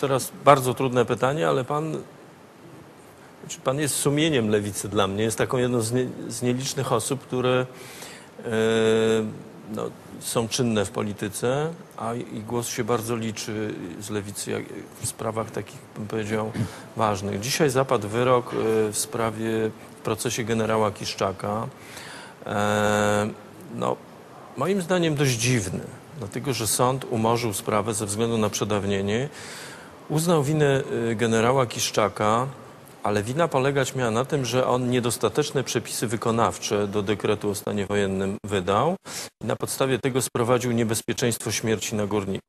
Teraz bardzo trudne pytanie, ale pan, znaczy pan jest sumieniem lewicy dla mnie. Jest taką jedną z, nie, z nielicznych osób, które e, no, są czynne w polityce, a i głos się bardzo liczy z lewicy jak, w sprawach takich, bym powiedział, ważnych. Dzisiaj zapadł wyrok e, w sprawie, w procesie generała Kiszczaka. E, no, moim zdaniem dość dziwny, dlatego że sąd umorzył sprawę ze względu na przedawnienie. Uznał winę y, generała Kiszczaka, ale wina polegać miała na tym, że on niedostateczne przepisy wykonawcze do dekretu o stanie wojennym wydał i na podstawie tego sprowadził niebezpieczeństwo śmierci na górniku.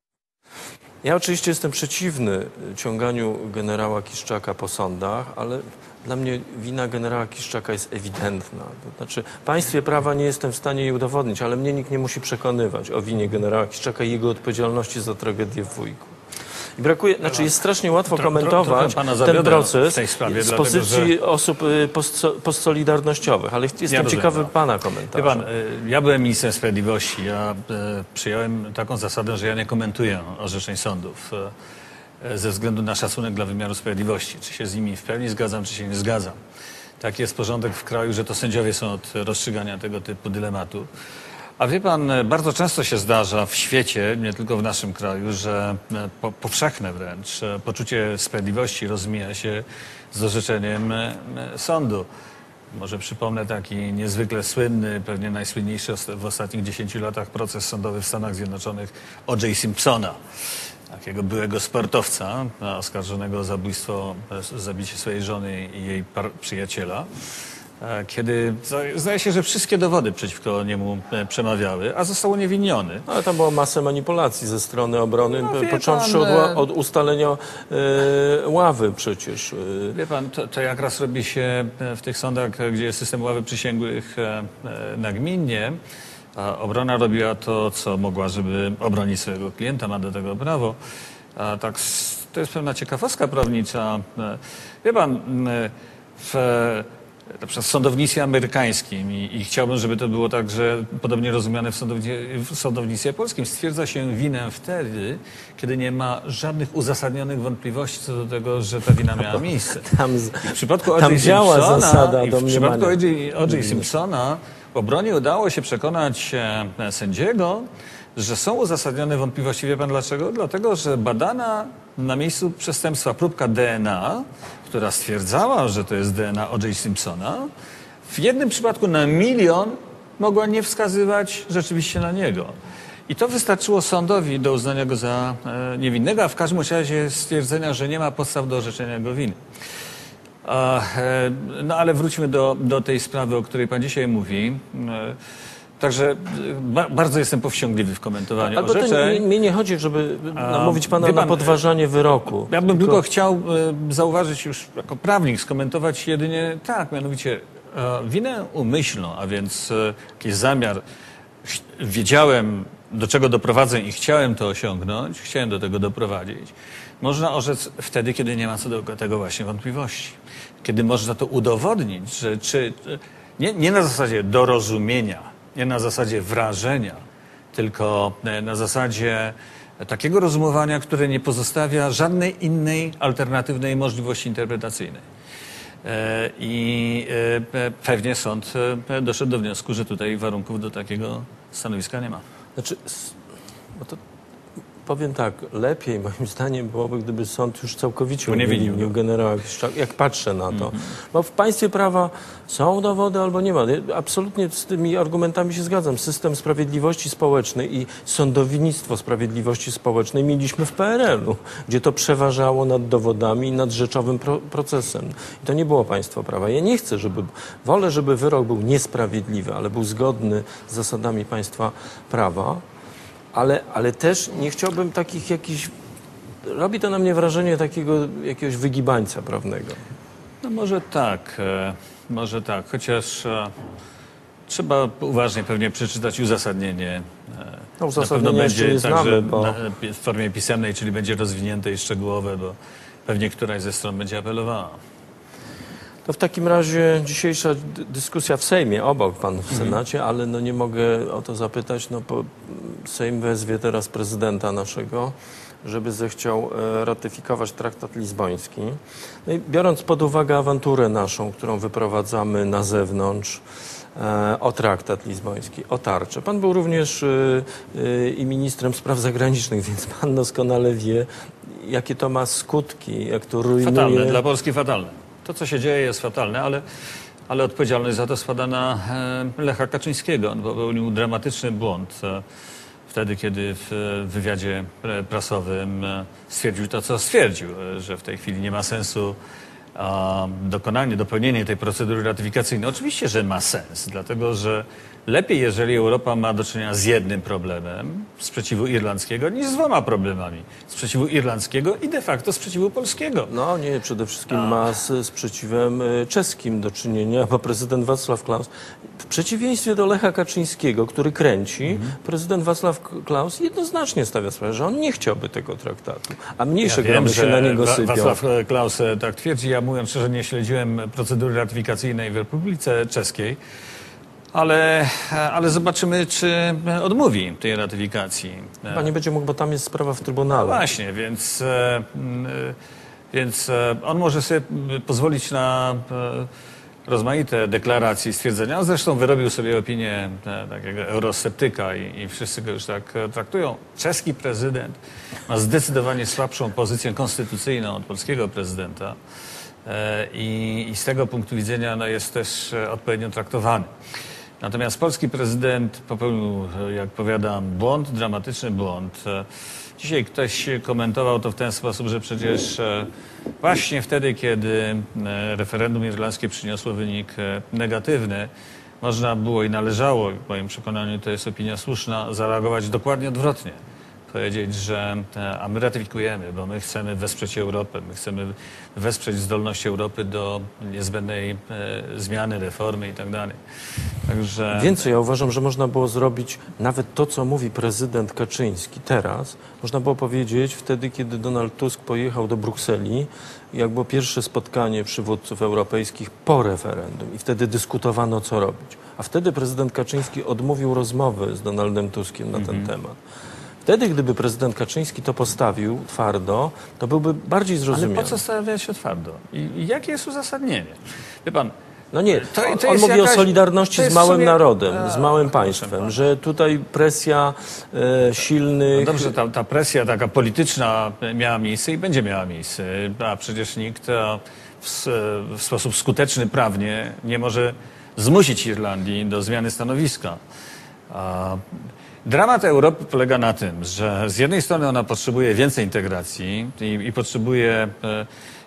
Ja oczywiście jestem przeciwny y, ciąganiu generała Kiszczaka po sądach, ale dla mnie wina generała Kiszczaka jest ewidentna. To znaczy, państwie prawa nie jestem w stanie jej udowodnić, ale mnie nikt nie musi przekonywać o winie generała Kiszczaka i jego odpowiedzialności za tragedię w Wujku. Brakuje, znaczy jest strasznie łatwo Tro- tro- komentować pana ten proces sprawie, z dlatego, pozycji osób y, postso- postsolidarnościowych, ale jestem rozumiem, ciekawy no. pana komentarza. pan, y, ja byłem ministrem sprawiedliwości. Ja e, przyjąłem taką zasadę, że ja nie komentuję orzeczeń sądów ze względu na szacunek dla wymiaru sprawiedliwości. Czy się z nimi w pełni zgadzam, czy się nie zgadzam. Taki jest porządek w kraju, że to sędziowie są od rozstrzygania tego typu dylematu. A wie pan, e, bardzo często się zdarza w świecie, nie tylko w naszym kraju, że e, po, powszechne wręcz e, poczucie sprawiedliwości rozmija się z orzeczeniem sądu. Może przypomnę taki niezwykle słynny, pewnie najsłynniejszy w ostatnich 10 latach proces sądowy w Stanach Zjednoczonych O.J. Simpsona, takiego byłego sportowca oskarżonego o zabójstwo, zabicie swojej żony i jej przyjaciela. Kiedy zda- zdaje się, że wszystkie dowody przeciwko niemu e, przemawiały, a został uniewinniony. Ale tam była masa manipulacji ze strony obrony, No, począwszy pan, od, e, od ustalenia e, ławy przecież. e. Wie pan, to, to jak raz robi się w tych sądach, gdzie jest system ławy przysięgłych nagminnie, a obrona robiła to, co mogła, żeby obronić swojego klienta, ma do tego prawo. A tak, to jest pewna ciekawostka prawnicza. Wie pan, w, na przykład w sądownictwie amerykańskim i, i chciałbym, żeby to było także podobnie rozumiane w, sądownie, w sądownictwie polskim, stwierdza się winę wtedy, kiedy nie ma żadnych uzasadnionych wątpliwości co do tego, że ta wina miała miejsce. Tam, z, W przypadku Tam działa Simpsona, zasada w przypadku. O.J. Simpsona w obronie udało się przekonać e, sędziego, że są uzasadnione wątpliwości. Wie pan dlaczego? Dlatego, że badana na miejscu przestępstwa próbka DNA, która stwierdzała, że to jest DNA O.J. Simpsona, w jednym przypadku na milion mogła nie wskazywać rzeczywiście na niego. I to wystarczyło sądowi do uznania go za e, niewinnego, a w każdym razie stwierdzenia, że nie ma podstaw do orzeczenia go winy. E, no ale wróćmy do, do tej sprawy, o której pan dzisiaj mówi. E, Także e, ba, bardzo jestem powściągliwy w komentowaniu albo to orzeczeń. nie, chodzi, żeby namówić pana wie na pan, podważanie wyroku. Ja bym tylko chciał e, zauważyć już jako prawnik, skomentować jedynie tak, mianowicie e, winę umyślną, a więc e, jakiś zamiar. Wiedziałem, do czego doprowadzę i chciałem to osiągnąć, chciałem do tego doprowadzić. Można orzec wtedy, kiedy nie ma co do tego właśnie wątpliwości. Kiedy można to udowodnić, że czy, nie, nie na zasadzie dorozumienia, nie na zasadzie wrażenia, tylko e, na zasadzie takiego rozumowania, które nie pozostawia żadnej innej alternatywnej możliwości interpretacyjnej. E, I e, pe- pewnie sąd doszedł do wniosku, że tutaj warunków do takiego stanowiska nie ma. Znaczy, to powiem tak, lepiej moim zdaniem byłoby, gdyby sąd już całkowicie Uniewinnił go. generała Kiszczaka, jak patrzę na to. Mhm. Bo w państwie prawa są dowody albo nie ma. Absolutnie z tymi argumentami się zgadzam. System sprawiedliwości społecznej i sądownictwo sprawiedliwości społecznej mieliśmy w PRL-u, gdzie to przeważało nad dowodami i nad rzeczowym pro procesem. I to nie było państwo prawa. Ja nie chcę, żeby, wolę, żeby wyrok był niesprawiedliwy, ale był zgodny z zasadami państwa prawa. Ale, ale też nie chciałbym takich jakichś. Robi to na mnie wrażenie takiego jakiegoś wygibańca prawnego. No może tak, e, może tak, chociaż e, trzeba uważnie pewnie przeczytać uzasadnienie. e, No, Na pewno będzie nie znamy, także bo w formie pisemnej, czyli będzie rozwinięte i szczegółowe, bo pewnie któraś ze stron będzie apelowała. To w takim razie dzisiejsza dy- dyskusja w Sejmie, obok pan w Senacie, ale no nie mogę o to zapytać. No, Sejm wezwie teraz prezydenta naszego żeby zechciał e, ratyfikować traktat lizboński. No i biorąc pod uwagę awanturę naszą, którą wyprowadzamy na zewnątrz, e, o traktat lizboński, o tarczę. Pan był również e, i ministrem spraw zagranicznych, więc pan doskonale wie, jakie to ma skutki, jak to rujnuje. Fatalne, dla Polski fatalne. To, co się dzieje, jest fatalne, ale, ale odpowiedzialność za to spada na e, Lecha Kaczyńskiego. On popełnił dramatyczny błąd e, wtedy, kiedy w e, wywiadzie prasowym stwierdził to, co stwierdził, że w tej chwili nie ma sensu dokonanie, dopełnienie tej procedury ratyfikacyjnej. Oczywiście, że ma sens, dlatego że lepiej, jeżeli Europa ma do czynienia z jednym problemem, sprzeciwu irlandzkiego, niż z dwoma problemami. Sprzeciwu irlandzkiego i de facto sprzeciwu polskiego. No nie, przede wszystkim ma z sprzeciwem y, czeskim do czynienia, bo prezydent Wacław Klaus, w przeciwieństwie do Lecha Kaczyńskiego, który kręci, Mhm. prezydent Wacław Klaus jednoznacznie stawia sprawę, że on nie chciałby tego traktatu, a mniejsze Ja wiem, gromy się na niego sypią. Wacław e, Klaus e, tak twierdzi. Ja mówiąc szczerze, nie śledziłem procedury ratyfikacyjnej w Republice Czeskiej, ale, ale zobaczymy, czy odmówi tej ratyfikacji. Chyba nie będzie mógł, bo tam jest sprawa w No Trybunale. właśnie, więc, e, więc e, on może sobie pozwolić na e, rozmaite deklaracje i stwierdzenia. On zresztą wyrobił sobie opinię takiego eurosceptyka i, i wszyscy go już tak traktują. Czeski prezydent ma zdecydowanie słabszą pozycję konstytucyjną od polskiego prezydenta i, i z tego punktu widzenia no, jest też odpowiednio traktowany. Natomiast polski prezydent popełnił, jak powiadam, błąd, dramatyczny błąd. Dzisiaj ktoś komentował to w ten sposób, że przecież e, właśnie wtedy, kiedy e, referendum irlandzkie przyniosło wynik e, negatywny, można było i należało, w moim przekonaniu to jest opinia słuszna, zareagować dokładnie odwrotnie. Powiedzieć, że e, a my ratyfikujemy, bo my chcemy wesprzeć Europę, my chcemy wesprzeć zdolność Europy do niezbędnej e, zmiany, reformy i tak dalej. Także Więcej, ja uważam, że można było zrobić nawet to, co mówi prezydent Kaczyński teraz. Można było powiedzieć wtedy, kiedy Donald Tusk pojechał do Brukseli, jak było pierwsze spotkanie przywódców europejskich po referendum i wtedy dyskutowano, co robić. A wtedy prezydent Kaczyński odmówił rozmowy z Donaldem Tuskiem na ten Mhm. temat. Wtedy, gdyby prezydent Kaczyński to postawił twardo, to byłby bardziej Ale zrozumiały. po co stawiać się twardo? I, I jakie jest uzasadnienie? Wie pan, No nie, To- on, to on jest mówi jakaś- o solidarności z małym sumie- narodem, A, z małym państwem, że tutaj presja e, silnych... no dobrze, ta, ta presja taka polityczna miała miejsce i będzie miała miejsce, a przecież nikt w, w sposób skuteczny prawnie nie może zmusić Irlandii do zmiany stanowiska. A, Dramat Europy polega na tym, że z jednej strony ona potrzebuje więcej integracji i, i potrzebuje e,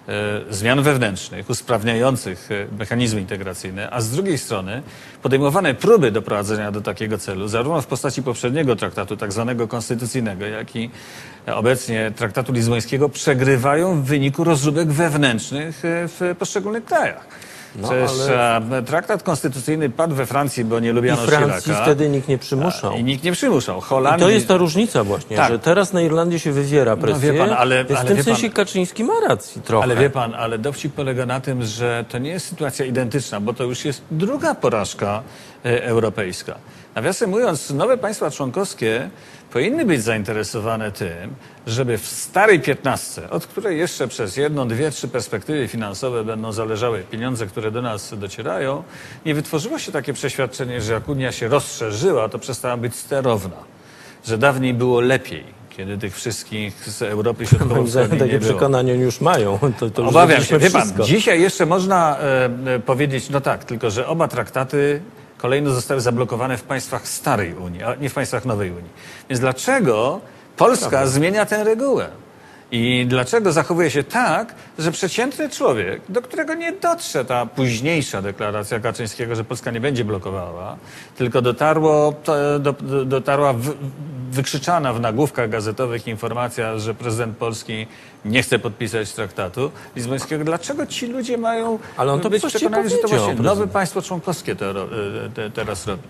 e, zmian wewnętrznych, usprawniających e, mechanizmy integracyjne, a z drugiej strony podejmowane próby doprowadzenia do takiego celu, zarówno w postaci poprzedniego traktatu, tak zwanego konstytucyjnego, jak i obecnie traktatu lizbońskiego, przegrywają w wyniku rozróbek wewnętrznych w poszczególnych krajach. No, Przecież ale- e, traktat konstytucyjny padł we Francji, bo nie I lubiano Francji Chiraca. wtedy nikt nie przymuszał. I nikt nie przymuszał. I Holandii... to jest ta różnica właśnie, Tak. że teraz na Irlandię się wywiera presję, wie pan, ale- więc ale w tym wie pan- sensie Kaczyński ma racji trochę. Ale wie pan, ale dowcip polega na tym, że to nie jest sytuacja identyczna, bo to już jest druga porażka e, europejska. Nawiasem mówiąc, nowe państwa członkowskie powinny być zainteresowane tym, żeby w starej piętnastce, od której jeszcze przez jedną, dwie, trzy perspektywy finansowe będą zależały pieniądze, które do nas docierają, nie wytworzyło się takie przeświadczenie, że jak Unia się rozszerzyła, to przestała być sterowna. Że dawniej było lepiej, kiedy tych wszystkich z Europy Środkowo-Wschodniej takie nie było. przekonania już mają. To, to już Obawiam się, zrobiliśmy wie pan, dzisiaj jeszcze można e, e, powiedzieć, no tak, tylko że oba traktaty kolejno zostały zablokowane w państwach starej Unii, a nie w państwach nowej Unii. Więc dlaczego Polska zmienia tę regułę? I dlaczego zachowuje się tak, że przeciętny człowiek, do którego nie dotrze ta późniejsza deklaracja Kaczyńskiego, że Polska nie będzie blokowała, tylko dotarło, do, do, dotarła w, wykrzyczana w nagłówkach gazetowych informacja, że prezydent Polski nie chce podpisać traktatu lizbońskiego. Dlaczego ci ludzie mają Ale on to być przekonani, że to właśnie nowe państwo członkowskie to, ro- e, te, teraz robi?